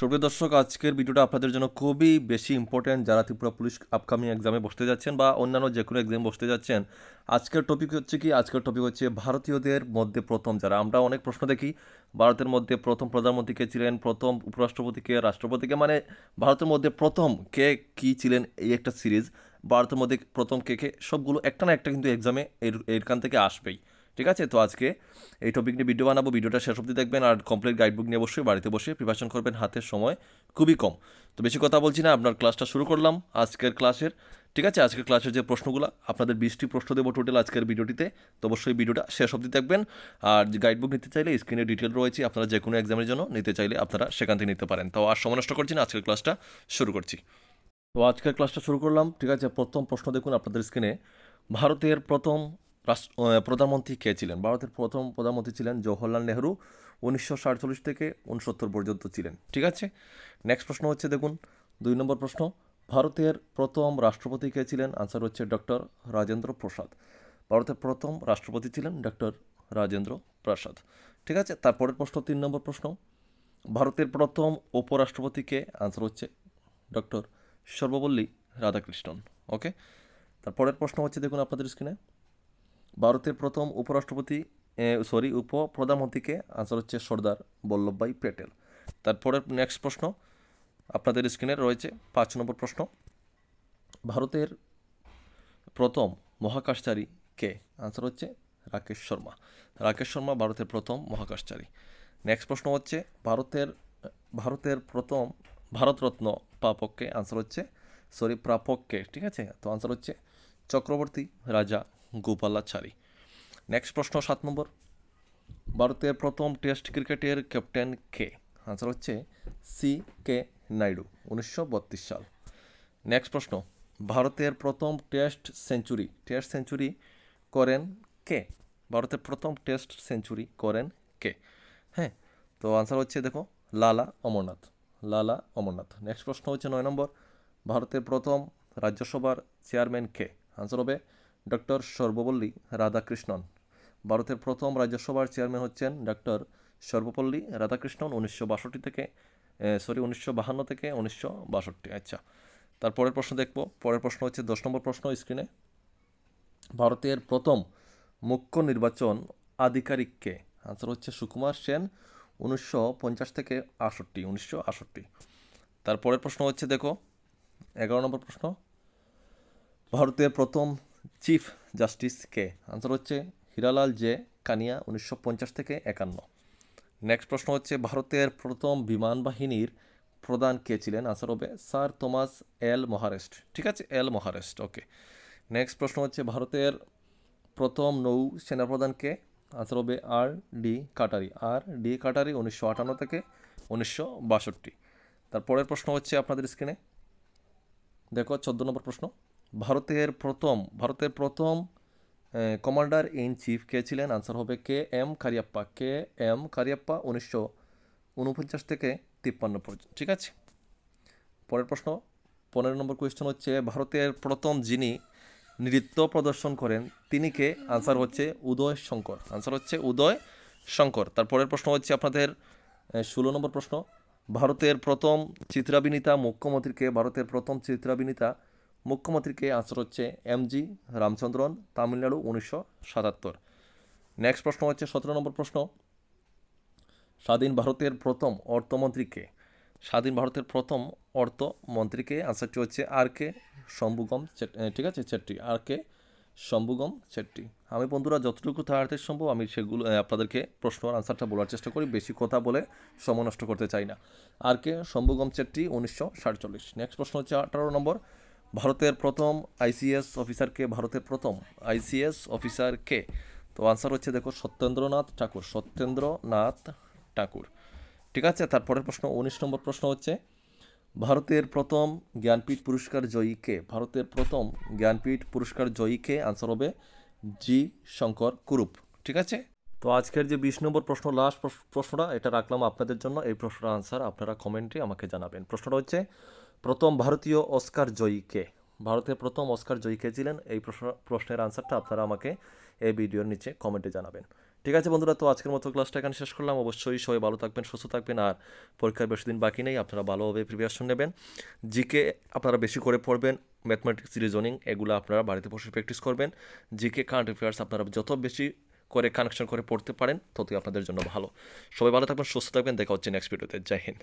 সুপ্রিয় দর্শক, আজকের ভিডিওটা আপনাদের জন্য খুবই বেশি ইম্পর্ট্যান্ট যারা ত্রিপুরা পুলিশ আপকামিং এক্সামে বসতে যাচ্ছেন বা অন্যান্য যে কোনো এক্সামে বসতে যাচ্ছেন। আজকের টপিক হচ্ছে কি? আজকের টপিক হচ্ছে ভারতীয়দের মধ্যে প্রথম যারা। আমরা অনেক প্রশ্ন দেখি, ভারতের মধ্যে প্রথম প্রধানমন্ত্রী কে ছিলেন, প্রথম উপরাষ্ট্রপতি কে, রাষ্ট্রপতি কে মানে ভারতের মধ্যে প্রথম কে কি ছিলেন এই একটা সিরিজ ভারতের মধ্যে প্রথম কে কে, সবগুলো একটা না একটা কিন্তু এক্সামে এর এরখান থেকে আসবেই। ঠিক আছে? তো আজকে এই টপিক নিয়ে ভিডিও বানাবো ভিডিওটা শেষ অবধি দেখবেন আর কমপ্লিট গাইডবুক নিয়ে অবশ্যই বাড়িতে বসে প্রিপারেশন করবেন, হাতের সময় খুবই কম। তো বেশি কথা বলছি না, আপনার ক্লাসটা শুরু করলাম আজকের ক্লাসের ঠিক আছে? আজকের ক্লাসের যে প্রশ্নগুলো, আপনাদের বিশটি প্রশ্ন দেবো টোটাল আজকের ভিডিওটিতে তো অবশ্যই ভিডিওটা শেষ অবধি দেখবেন। আর গাইডবুক নিতে চাইলে স্ক্রিনে ডিটেল রয়েছে, আপনারা যে কোনো এক্সামের জন্য নিতে চাইলে আপনারা সেখান থেকে নিতে পারেন। তো আর সময় নষ্ট করছি না, আজকের ক্লাসটা শুরু করছি। তো আজকের ক্লাসটা শুরু করলাম। ঠিক আছে? প্রথম প্রশ্ন দেখুন আপনাদের স্ক্রিনে ভারতের প্রথম প্রধানমন্ত্রী কে ছিলেন? ভারতের প্রথম প্রধানমন্ত্রী ছিলেন জওহরলাল নেহরু উনিশশো সাতচল্লিশ থেকে উনসত্তর পর্যন্ত ছিলেন। ঠিক আছে? নেক্সট প্রশ্ন হচ্ছে, দেখুন, দুই নম্বর প্রশ্ন। ভারতের প্রথম রাষ্ট্রপতি কে ছিলেন? আনসার হচ্ছে ডক্টর রাজেন্দ্র প্রসাদ। ভারতের প্রথম রাষ্ট্রপতি ছিলেন ডক্টর রাজেন্দ্র প্রসাদ। ঠিক আছে? তারপরের প্রশ্ন, তিন নম্বর প্রশ্ন। ভারতের প্রথম উপরাষ্ট্রপতিকে আনসার হচ্ছে ডক্টর সর্বপল্লী রাধাকৃষ্ণন। ওকে তারপরের প্রশ্ন হচ্ছে, দেখুন আপনাদের স্ক্রিনে ভারতের প্রথম উপরাষ্ট্রপতি সরি উপ প্রধানমন্ত্রীকে আনসার হচ্ছে সর্দার বল্লভভাই প্যাটেল। তারপরের নেক্সট প্রশ্ন, আপনাদের স্ক্রিনে রয়েছে পাঁচ নম্বর প্রশ্ন। ভারতের প্রথম মহাকাশচারী কে? আনসার হচ্ছে রাকেশ শর্মা। রাকেশ শর্মা ভারতের প্রথম মহাকাশচারী। নেক্সট প্রশ্ন হচ্ছে, ভারতের ভারতের প্রথম ভারতরত্ন প্রাপককে আনসার হচ্ছে, সরি, প্রাপককে, ঠিক আছে? তো আনসার হচ্ছে চক্রবর্তী রাজা গোপালাচারী। নেক্সট প্রশ্ন সাত নম্বর। ভারতের প্রথম টেস্ট ক্রিকেটের ক্যাপ্টেন কে? আনসার হচ্ছে সি কে নাইডু, উনিশশো বত্রিশ সাল। নেক্সট প্রশ্ন। ভারতের প্রথম টেস্ট সেঞ্চুরি টেস্ট সেঞ্চুরি করেন কে? ভারতের প্রথম টেস্ট সেঞ্চুরি করেন কে? হ্যাঁ তো আনসার হচ্ছে দেখো, লালা অমরনাথ লালা অমরনাথ। নেক্সট প্রশ্ন হচ্ছে নয় নম্বর। ভারতের প্রথম রাজ্যসভার চেয়ারম্যান কে? আনসার হবে ডক্টর সর্বপল্লী রাধাকৃষ্ণন। ভারতের প্রথম রাজ্যসভার চেয়ারম্যান হচ্ছেন ডক্টর সর্বপল্লী রাধাকৃষ্ণন উনিশশো বাষট্টি থেকে সরি, উনিশশো বাহান্ন থেকে উনিশশো বাষট্টি। আচ্ছা তারপরের প্রশ্ন দেখব। পরের প্রশ্ন হচ্ছে, দশ নম্বর প্রশ্ন স্ক্রিনে। ভারতের প্রথম মুখ্য নির্বাচন আধিকারিককে আনসার হচ্ছে সুকুমার সেন উনিশশো পঞ্চাশ থেকে আষট্টি উনিশশো আষট্টি তারপরের প্রশ্ন হচ্ছে, দেখো, এগারো নম্বর প্রশ্ন। ভারতের প্রথম চিফ জাস্টিস কে? আনসার হচ্ছে হিরালাল জে কানিয়া, উনিশশো পঞ্চাশ থেকে একান্ন। নেক্সট প্রশ্ন হচ্ছে, ভারতের প্রথম বিমান বাহিনীর প্রধান কে ছিলেন? আনসার হবে স্যার থমাস এল মহারেস্ট। ঠিক আছে, এল মহারেস্ট ওকে নেক্সট প্রশ্ন হচ্ছে, ভারতের প্রথম নৌ সেনাপ্রধান কে? আনসার হবে আর ডি কাটারি। আর ডি কাটারি উনিশশো আটান্ন থেকে উনিশশো বাষট্টি। তারপরের প্রশ্ন হচ্ছে আপনাদের স্ক্রিনে দেখো, চোদ্দ নম্বর প্রশ্ন। ভারতের প্রথম ভারতের প্রথম কমান্ডার ইন চিফ কে ছিলেন? আনসার হবে কে? এম কারিয়াপ্পা। কে? এম কারিয়াপ্পা, উনিশশো উনপঞ্চাশ থেকে তিপ্পান্ন পর্যন্ত। ঠিক আছে? পরের প্রশ্ন। পনেরো নম্বর কোয়েশ্চেন হচ্ছে, ভারতের প্রথম যিনি নৃত্য প্রদর্শন করেন, তিনি কে? আনসার হচ্ছে উদয় শঙ্কর। আনসার হচ্ছে উদয় শঙ্কর। তারপরের প্রশ্ন হচ্ছে আপনাদের ষোলো নম্বর প্রশ্ন। ভারতের প্রথম চিত্রাভিনেতা মুখ্যমন্ত্রীকে ভারতের প্রথম চিত্রাভিনেতা মুখ্যমন্ত্রীকে আনসার হচ্ছে এম জি রামচন্দ্রন, তামিলনাড়ু উনিশশো সাতাত্তর। নেক্সট প্রশ্ন হচ্ছে সতেরো নম্বর প্রশ্ন। স্বাধীন ভারতের প্রথম অর্থমন্ত্রীকে, স্বাধীন ভারতের প্রথম অর্থমন্ত্রীকে আনসারটি হচ্ছে? আর কে শম্ভুগম ঠিক আছে চেট্টি আর কে শম্ভুগম চেট্টি আমি বন্ধুরা, যতটুকু তাড়াতাড়ি সম্ভব আমি সেগুলো আপনাদেরকে প্রশ্ন আর আনসারটা বলার চেষ্টা করি। বেশি কথা বলে সময় নষ্ট করতে চাই না। আর কে শম্ভুগম চেট্টি উনিশশো সাতচল্লিশ। নেক্সট প্রশ্ন হচ্ছে আঠারো নম্বর। ভারতের প্রথম আইসিএস অফিসারকে ভারতের প্রথম আইসিএস অফিসার কে? তো আনসার হচ্ছে দেখো সত্যেন্দ্রনাথ ঠাকুর সত্যেন্দ্রনাথ ঠাকুর। ঠিক আছে? তারপরের প্রশ্ন, উনিশ নম্বর প্রশ্ন হচ্ছে, ভারতের প্রথম জ্ঞানপীঠ পুরস্কার জয়ী কে? ভারতের প্রথম জ্ঞানপীঠ পুরস্কার জয়ী কে? আনসার হবে জি শঙ্কর কুরুপ। ঠিক আছে? তো আজকের যে বিশ নম্বর প্রশ্ন লাস্ট প্রশ্নটা, এটা রাখলাম আপনাদের জন্য। এই প্রশ্নটার আনসার আপনারা কমেন্টে আমাকে জানাবেন। প্রশ্নটা হচ্ছে প্রথম ভারতীয় অস্কার জয়ী কে? ভারতের প্রথম অস্কার জয়ী কে ছিলেন? এই প্রশ্ন, প্রশ্নের আনসারটা আপনারা আমাকে এই ভিডিওর নিচে কমেন্টে জানাবেন। ঠিক আছে বন্ধুরা, তো আজকের মতো ক্লাসটা এখানে শেষ করলাম। অবশ্যই সবাই ভালো থাকবেন, সুস্থ থাকবেন আর পরীক্ষার বেশি দিন বাকি নেই, আপনারা ভালোভাবে প্রিপারেশন নেবেন। জিকে আপনারা বেশি করে পড়বেন ম্যাথমেটিক্স রিজনিং এগুলো আপনারা বাড়িতে বসে প্র্যাকটিস করবেন। জিকে কারেন্ট অ্যাফেয়ার্স আপনারা যত বেশি করে কানেকশন করে পড়তে পারেন, ততই আপনাদের জন্য ভালো। সবাই ভালো থাকবেন, সুস্থ থাকবেন, দেখা হচ্ছে নেক্সট ভিডিওতে জয় হিন্দ।